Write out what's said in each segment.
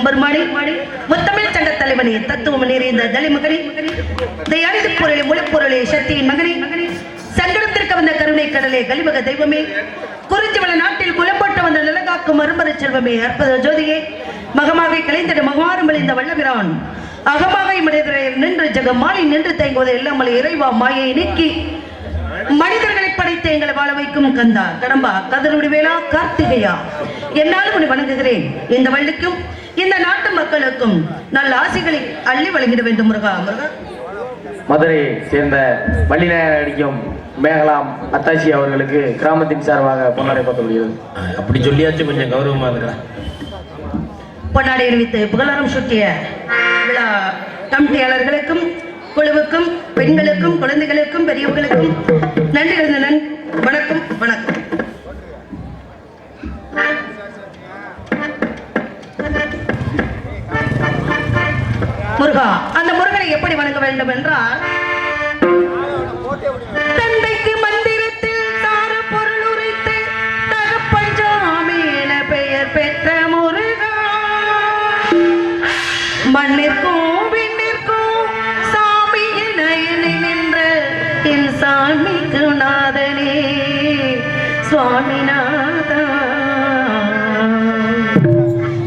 முருகா முத்தமிழ் சங்க தலைவனே தத்துவம் நிறைந்த தலை மகனே. தயாரித்து பொருளை மொழிப்பொருளே சக்தியின் மகனே. சங்கடத்திற்கு வந்த கருணை கடலே கலிமக தெய்வமே. குறிஞ்சிவள நாட்டில் குலப்பட்டு வந்த நிலகாக்கும் அரும்பர செல்வமே அற்புத ஜோதியே. மகமாக கலைந்திட மகமாரம் இந்த வல்லபிரான் அகமாக மனிதரை நின்று ஜெகம் மாலை நின்று தேங்குவதை இல்லாமல் இறைவா மாயை நீக்கி. மனிதர்களை படைத்து எங்களை வாழ வைக்கும் கந்தா கடம்பா கதனுடைய வேளா கார்த்திகையா. என்னாலும் உன்னை வணங்குகிறேன். இந்த வள்ளிக்கும் இந்த நாட்டு மக்களுக்கும் நல்ல ஆசைகளை அள்ளி வழங்கிட வேண்டும் முருகா. முருகா. மதுரையை சேர்ந்த வள்ளிநாயர் அடிக்கும் மேகலாம் அத்தாச்சி அவர்களுக்கு கிராமத்தின் சார்பாக பொன்னடைப்பட்டுள்ளது அப்படி சொல்லியாச்சும் கொஞ்சம் கௌரவமா இருக்கிறேன் பொன்னாடை அணிவித்து புகழாரம் சுட்டிய விழா கமிட்டியாளர்களுக்கும் குழுவுக்கும் பெண்களுக்கும் குழந்தைகளுக்கும் பெரியவர்களுக்கும் நன்றி கலந்த நன் வணக்கம் வணக்கம். முருகா அந்த முருகனை எப்படி வணங்க வேண்டும் என்றால் தந்தைக்கு மந்திரத்தில் தார பொருள் உரைத்து தகப்பஞ்சாமி பெயர் பெற்ற முருகா. மண்ணிற்கும் விண்ணிற்கும் சாமி என எண்ணி நின்ற என் சாமிக்கு நாதனே சுவாமிநாதா.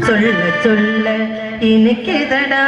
சொல்ல சொல்ல എനിക്കിതടാ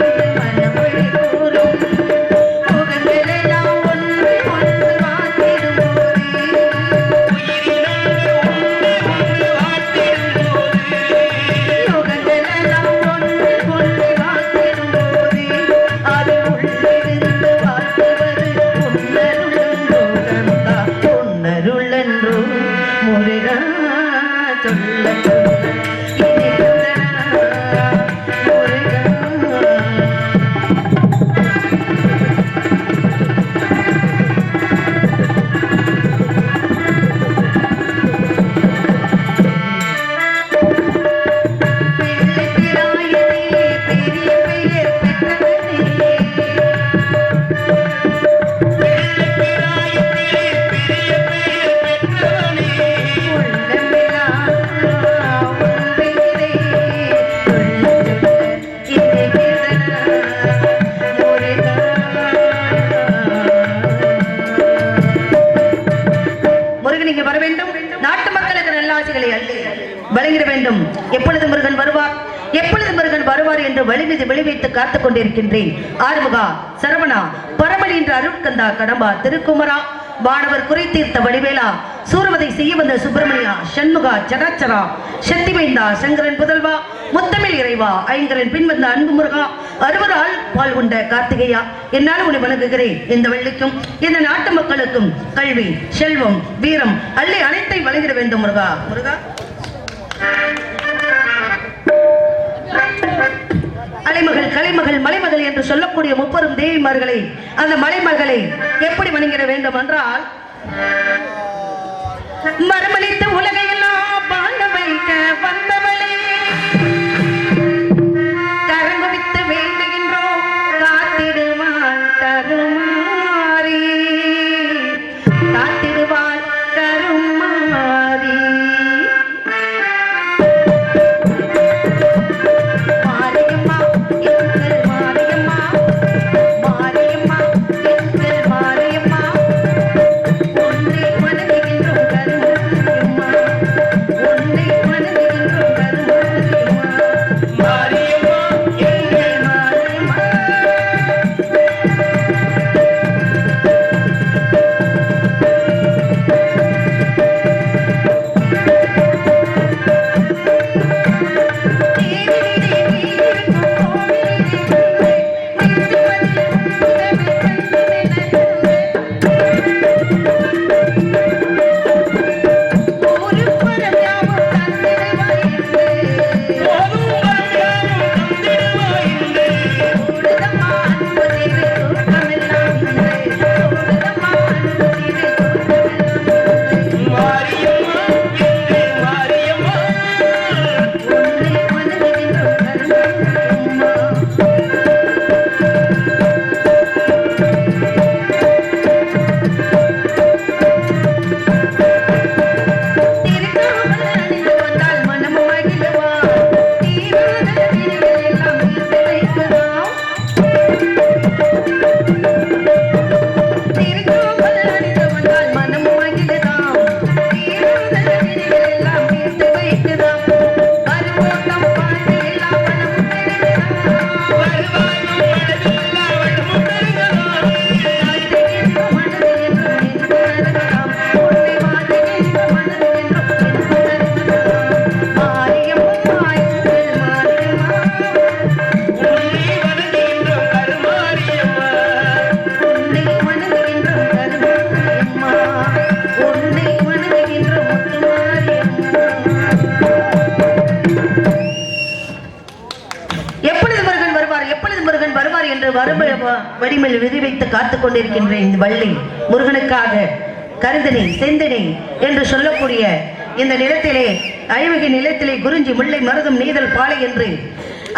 Thank you. எப்பொழுது முருகன் வருவார்? எப்பொழுது முருகன் வருவார் என்று வழிமீது விளைவித்து காத்துக் கொண்டிருக்கின்றேன். ஆறுமுகா சரவணா பரமணி என்ற அருட்கந்தா கடம்பா திருக்குமரா வானவர் குறை தீர்த்த வடிவேலா சூரவதை செய்ய வந்த சுப்பிரமணியா சண்முகா சடாச்சரா சக்திமைந்தா சங்கரன் புதல்வா முத்தமிழ் இறைவா ஐங்கரன் பின் வந்த அன்பு முருகா அறுவரால் பால் உண்ட கார்த்திகையா என்னால் உன்னை வணங்குகிறேன். இந்த வெள்ளிக்கும் இந்த நாட்டு மக்களுக்கும் கல்வி செல்வம் வீரம் அள்ளி அனைத்தை வழங்கிட வேண்டும் முருகா. முருகா. என்று சொல்லக்கூடிய முப்பெரும் தேவிமார்களை அந்த மலைமர்களை எப்படி வணங்கிட வேண்டும் என்றால் மரமளித்த உலகை வடிமையில் விதி வைத்து காத்துக் கொண்டிருக்கின்றேன் இந்த வள்ளி முருகனுக்காக கருதினி செந்தினி என்று சொல்லக்கூடிய இந்த நிலத்திலே ஐவகை நிலத்திலே குறிஞ்சி முல்லை மருதம் நீதல் பாலை என்று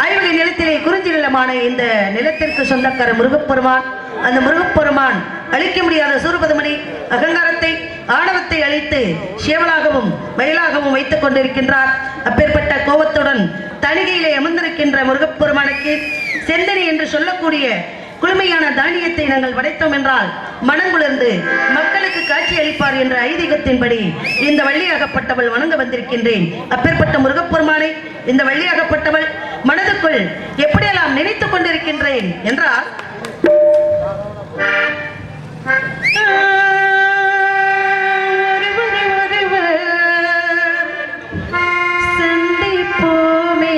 ஐவகை நிலத்திலே குறிஞ்சி நிலமான இந்த நிலத்திற்கு சொந்தக்கார முருகப்பெருமான் அந்த முருகப்பெருமான் அழிக்க முடியாத சூரபதமணி அகங்காரத்தை ஆணவத்தை அழித்து சேவலாகவும் மயிலாகவும் வைத்துக் கொண்டிருக்கின்றார். அப்பேற்பட்ட கோபத்துடன் தணிகையிலே அமர்ந்திருக்கின்ற முருகப்பெருமானுக்கு செந்தனி என்று சொல்லக்கூடிய குளுமையான தானியத்தை நாங்கள் படைத்தோம் என்றால் மனங்குளிர்ந்து மக்களுக்கு காட்சி அளிப்பார் என்ற ஐதீகத்தின்படி இந்த வள்ளியாகப்பட்டவள் வணங்க வந்திருக்கின்றேன். அப்பேற்பட்ட முருகப்பெருமானை இந்த வள்ளியாகப்பட்டவள் மனதுக்குள் எப்படியெல்லாம் நினைத்துக் கொண்டிருக்கின்றேன் என்றால்